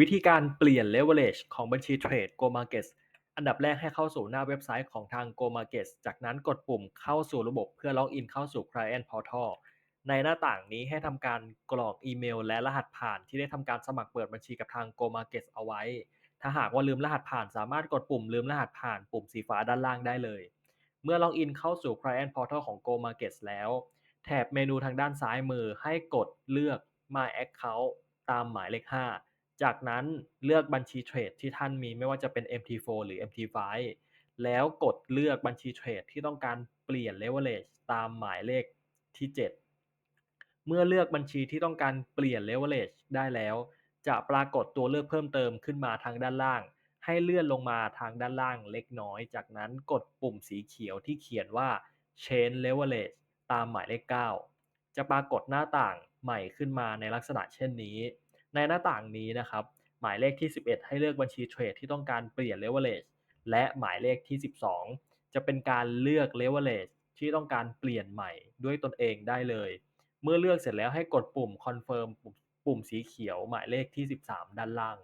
วิธีการเปลี่ยน leverage ของบัญชีเทรด Go Markets อันดับแรกให้เข้าสู่หน้าเว็บไซต์ของทาง Go Markets จากนั้นกดปุ่มเข้าสู่ระบบเพื่อล็อกอินเข้าสู่ Client Portal ในหน้าต่างนี้ให้ทำการกรอกอีเมล และรหัสผ่านที่ได้ทำการสมัครเปิดบัญชีกับทาง Go Markets เอาไว้ ถ้าหากว่าลืมรหัสผ่านสามารถกดปุ่มลืมรหัสผ่านปุ่มสีฟ้าด้านล่างได้เลย เมื่อล็อกอินเข้าสู่ Client Portal ของ Go Markets แล้ว แถบเมนูทางด้านซ้ายมือให้กดเลือก My Account ตามหมายเลข 5 จากนั้นเลือกบัญชีเทรดที่ท่านมีไม่ว่าจะเป็น MT4 หรือ MT5 แล้วกดเลือกบัญชีเทรดที่ต้องการเปลี่ยน leverage ตามหมายเลขที่ 7 เมื่อเลือกบัญชีที่ต้องการเปลี่ยน leverage ได้แล้ว จะปรากฏตัวเลือกเพิ่มเติมขึ้นมาทางด้านล่าง ให้เลื่อนลงมาทางด้านล่างเล็กน้อย จากนั้นกดปุ่มสีเขียวที่เขียนว่า change leverage ตามหมายเลข 9 จะปรากฏหน้าต่างใหม่ขึ้นมาในลักษณะเช่นนี้ ในหน้าต่างนี้นะครับ หมายเลขที่ 11 ให้เลือกบัญชีเทรดที่ต้องการเปลี่ยน leverage และหมายเลขที่ 12 จะเป็นการเลือก leverage ที่ต้องการเปลี่ยนใหม่ด้วยตนเองได้เลย เมื่อเลือกเสร็จแล้วให้กดปุ่ม confirm ปุ่มปุ่มสีเขียวหมายเลขที่ 13 ด้านล่าง